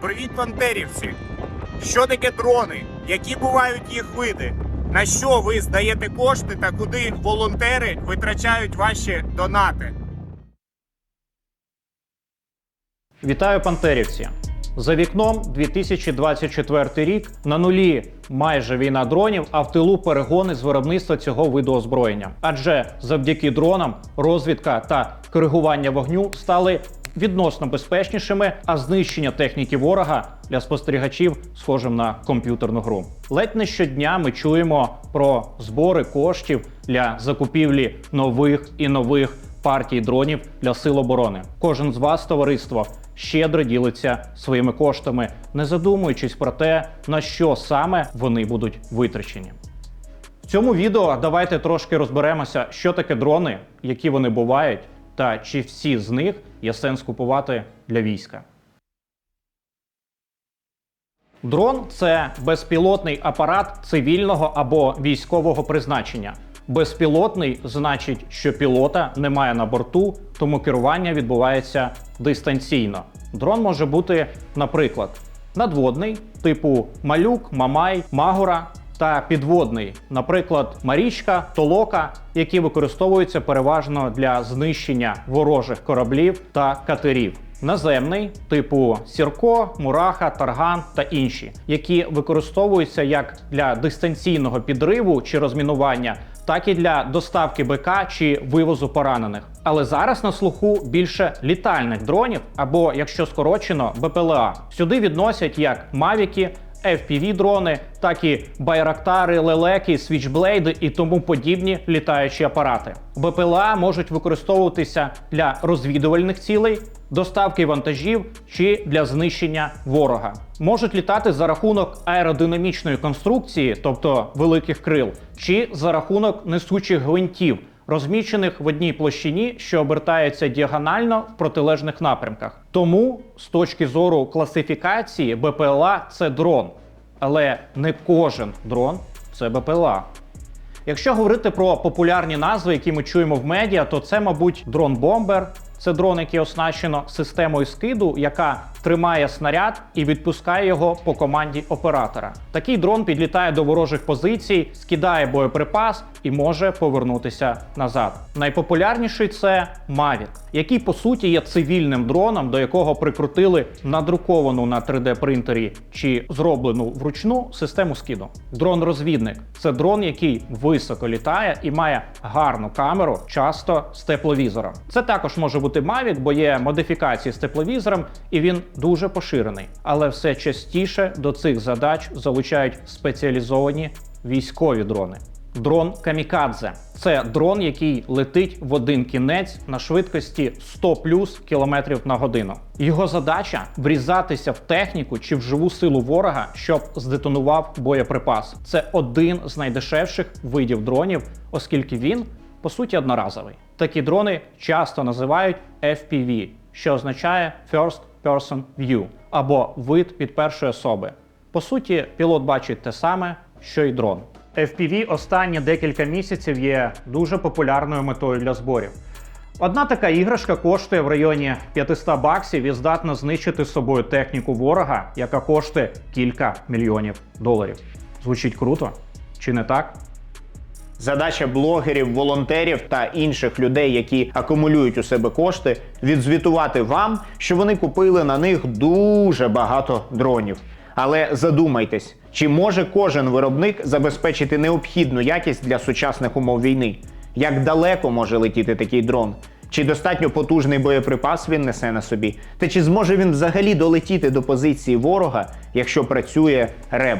Привіт, бандерівці! Що таке дрони? Які бувають їх види? На що ви здаєте кошти та куди волонтери витрачають ваші донати? Вітаю пантерівці! За вікном 2024 рік на нулі майже війна дронів, а в тилу перегони з виробництва цього виду озброєння. Адже завдяки дронам розвідка та коригування вогню стали відносно безпечнішими, а знищення техніки ворога для спостерігачів схожим на комп'ютерну гру. Ледь не щодня ми чуємо про збори коштів для закупівлі нових і нових партій дронів для сил оборони. Кожен з вас, товариство, щедро ділиться своїми коштами, не задумуючись про те, на що саме вони будуть витрачені. В цьому відео давайте трошки розберемося, що таке дрони, які вони бувають, та чи всі з них є сенс купувати для війська. Дрон це безпілотний апарат цивільного або військового призначення. Безпілотний значить, що пілота немає на борту, тому керування відбувається дистанційно. Дрон може бути, наприклад, надводний, типу малюк, мамай, магура, та підводний, наприклад, марічка, толока, які використовуються переважно для знищення ворожих кораблів та катерів. Наземний, типу Сірко, Мураха, Тарган та інші, які використовуються як для дистанційного підриву чи розмінування, так і для доставки БК чи вивозу поранених. Але зараз на слуху більше літальних дронів, або якщо скорочено, БПЛА. Сюди відносять як Мавіки, FPV-дрони, так і байрактари, лелеки, свічблейди і тому подібні літаючі апарати. БПЛА можуть використовуватися для розвідувальних цілей, доставки вантажів чи для знищення ворога. Можуть літати за рахунок аеродинамічної конструкції, тобто великих крил, чи за рахунок несучих гвинтів розміщених в одній площині, що обертаються діагонально в протилежних напрямках. Тому, з точки зору класифікації, БПЛА це дрон, але не кожен дрон це БПЛА. Якщо говорити про популярні назви, які ми чуємо в медіа, то це, мабуть, дрон-бомбер. Це дрон, який оснащено системою скиду, яка тримає снаряд і відпускає його по команді оператора. Такий дрон підлітає до ворожих позицій, скидає боєприпас і може повернутися назад. Найпопулярніший це Mavic, який по суті є цивільним дроном, до якого прикрутили надруковану на 3D принтері чи зроблену вручну систему скиду. Дрон-розвідник це дрон, який високо літає і має гарну камеру, часто з тепловізором. Це також може бути Mavic, бо є модифікації з тепловізором, і він дуже поширений. Але все частіше до цих задач залучають спеціалізовані військові дрони. Дрон Камікадзе це дрон, який летить в один кінець на швидкості 100 плюс кілометрів на годину. Його задача врізатися в техніку чи в живу силу ворога, щоб здетонував боєприпас. Це один з найдешевших видів дронів, оскільки він по суті одноразовий. Такі дрони часто називають FPV, що означає First Person View або вид від першої особи. По суті, пілот бачить те саме, що й дрон. FPV останні декілька місяців є дуже популярною метою для зборів. Одна така іграшка коштує в районі 500 баксів і здатна знищити з собою техніку ворога, яка коштує кілька мільйонів доларів. Звучить круто, чи не так? Задача блогерів, волонтерів та інших людей, які акумулюють у себе кошти, відзвітувати вам, що вони купили на них дуже багато дронів. Але задумайтесь, чи може кожен виробник забезпечити необхідну якість для сучасних умов війни? Як далеко може летіти такий дрон? Чи достатньо потужний боєприпас він несе на собі? Та чи зможе він взагалі долетіти до позиції ворога, якщо працює РЕБ?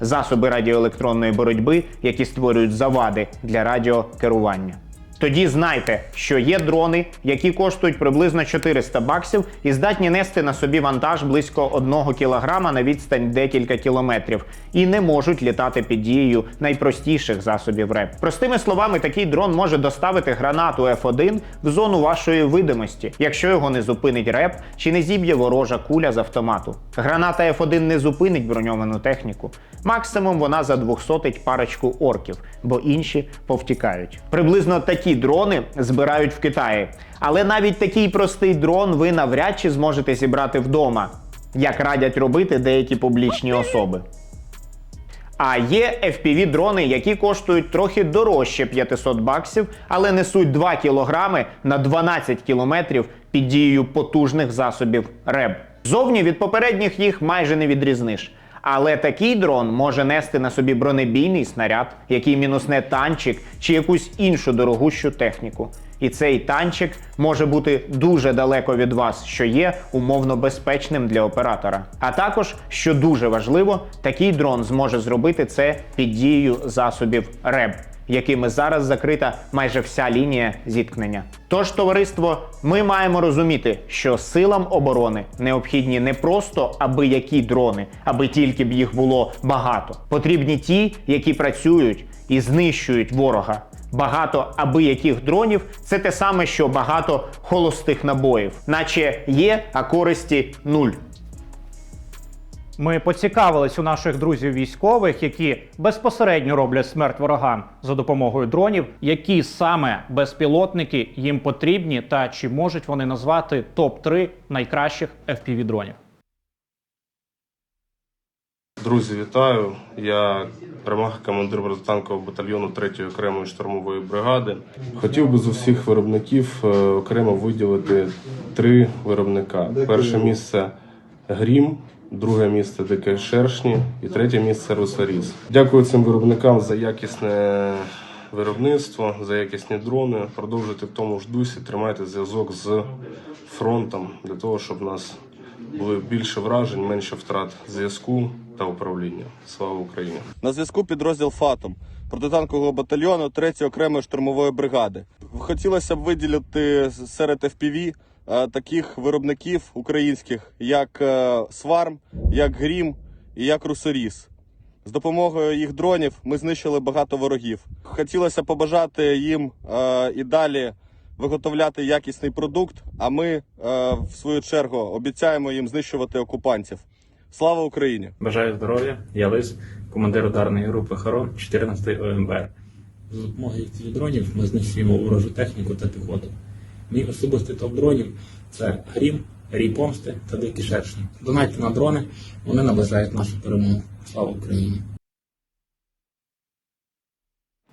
Засоби радіоелектронної боротьби, які створюють завади для радіокерування. Тоді знайте, що є дрони, які коштують приблизно 400 баксів і здатні нести на собі вантаж близько 1 кілограма на відстань декілька кілометрів, і не можуть літати під дією найпростіших засобів РЕП. Простими словами, такий дрон може доставити гранату F1 в зону вашої видимості, якщо його не зупинить РЕП чи не зіб'є ворожа куля з автомату. Граната F1 не зупинить броньовану техніку. Максимум вона задвохсотить парочку орків, бо інші повтікають. Приблизно такі дрони збирають в Китаї. Але навіть такий простий дрон ви навряд чи зможете зібрати вдома. як радять робити деякі публічні особи. А є fpv дрони, які коштують трохи дорожче 500 баксів, але несуть 2 кілограми на 12 кілометрів під дією потужних засобів РЕБ. Зовні від попередніх їх майже не відрізниш. Але такий дрон може нести на собі бронебійний снаряд, який мінусне танчик чи якусь іншу дорогущу техніку. І цей танчик може бути дуже далеко від вас, що є умовно безпечним для оператора. А також, що дуже важливо, такий дрон зможе зробити це під дією засобів РЕБ, якими зараз закрита майже вся лінія зіткнення. Тож, товариство, ми маємо розуміти, що силам оборони необхідні не просто аби які дрони, аби тільки б їх було багато. Потрібні ті, які працюють і знищують ворога. Багато аби яких дронів це те саме, що багато холостих набоїв, наче є, а користі нуль. Ми поцікавились у наших друзів військових, які безпосередньо роблять смерть ворогам за допомогою дронів, які саме безпілотники їм потрібні, та чи можуть вони назвати топ 3 найкращих fpv дронів. Друзі, вітаю! Я Ромах, командир бронетанкового батальйону 3-ї окремої штурмової бригади. Хотів би з усіх виробників е, окремо виділити три виробника. Перше місце Грім, друге місце ДК Шершні і третє місце Русаріс. Дякую цим виробникам за якісне виробництво, за якісні дрони. Продовжуйте в тому ж дусі, тримайте зв'язок з фронтом для того, щоб у нас були більше вражень, менше втрат зв'язку та управління. Слава Україні! На зв'язку підрозділ ФАТОМ протитанкового батальйону 3-ї окремої штурмової бригади. Хотілося б виділити серед FPV таких виробників українських, як е, Сварм, як Грім і як Русоріс. З допомогою їх дронів ми знищили багато ворогів. Хотілося побажати їм е, і далі виготовляти якісний продукт. А ми, е, в свою чергу, обіцяємо їм знищувати окупантів. Слава Україні! Бажаю здоров'я, я Лис, командир ударної групи Харон 14 ОМБР. За допомогою цих дронів ми знищуємо ворожу техніку та піхоту. Мій особистий топ дронів це Грім, Рій Помсти та Дикі Шершні. Донайте на дрони, вони наближають нашу перемогу. Слава Україні!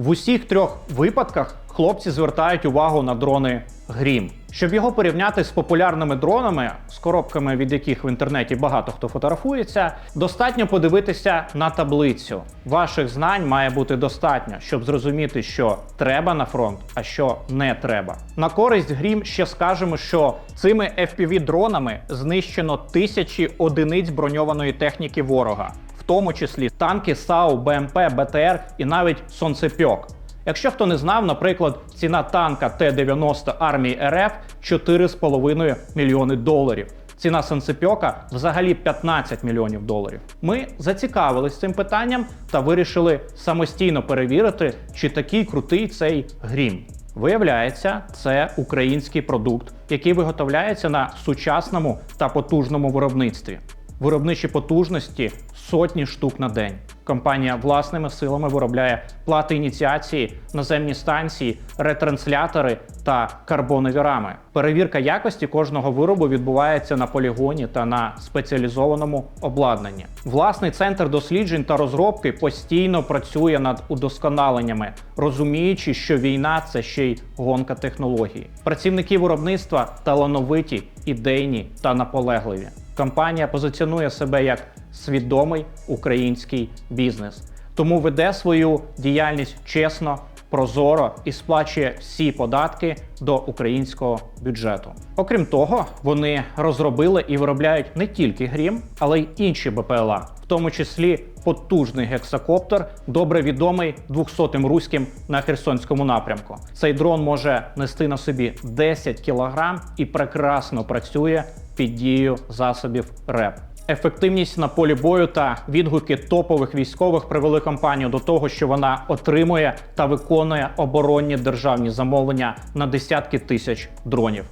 В усіх трьох випадках хлопці звертають увагу на дрони Грім. Щоб його порівняти з популярними дронами, з коробками, від яких в інтернеті багато хто фотографується, достатньо подивитися на таблицю. Ваших знань має бути достатньо, щоб зрозуміти, що треба на фронт, а що не треба. На користь Грім ще скажемо, що цими fpv дронами знищено тисячі одиниць броньованої техніки ворога тому числі танки САУ, БМП, БТР і навіть сонцепьок. Якщо хто не знав, наприклад, ціна танка Т-90 армії РФ 4,5 мільйони доларів. Ціна Сенцепьока взагалі 15 мільйонів доларів. Ми зацікавились цим питанням та вирішили самостійно перевірити, чи такий крутий цей грім. Виявляється, це український продукт, який виготовляється на сучасному та потужному виробництві. Виробничі потужності сотні штук на день. Компанія власними силами виробляє плати ініціації, наземні станції, ретранслятори та карбонові рами. Перевірка якості кожного виробу відбувається на полігоні та на спеціалізованому обладнанні. Власний центр досліджень та розробки постійно працює над удосконаленнями, розуміючи, що війна це ще й гонка технологій. Працівники виробництва талановиті, ідейні та наполегливі. Компанія позиціонує себе як свідомий український бізнес, тому веде свою діяльність чесно, прозоро і сплачує всі податки до українського бюджету. Окрім того, вони розробили і виробляють не тільки грім, але й інші БПЛА, в тому числі потужний гексакоптер, добре відомий 200-м руським на Херсонському напрямку. Цей дрон може нести на собі 10 кг і прекрасно працює під дією засобів РЕП. Ефективність на полі бою та відгуки топових військових привели компанію до того, що вона отримує та виконує оборонні державні замовлення на десятки тисяч дронів.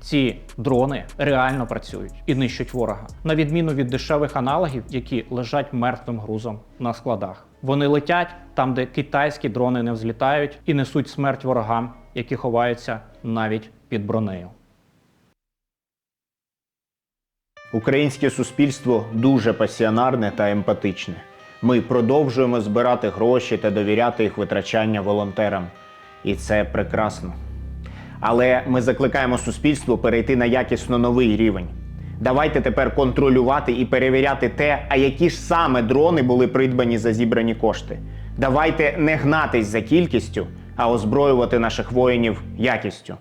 Ці дрони реально працюють і нищать ворога, на відміну від дешевих аналогів, які лежать мертвим грузом на складах. Вони летять там, де китайські дрони не взлітають, і несуть смерть ворогам, які ховаються навіть під бронею. Українське суспільство дуже пасіонарне та емпатичне. Ми продовжуємо збирати гроші та довіряти їх витрачання волонтерам. І це прекрасно. Але ми закликаємо суспільство перейти на якісно новий рівень. Давайте тепер контролювати і перевіряти те, а які ж саме дрони були придбані за зібрані кошти. Давайте не гнатись за кількістю, а озброювати наших воїнів якістю.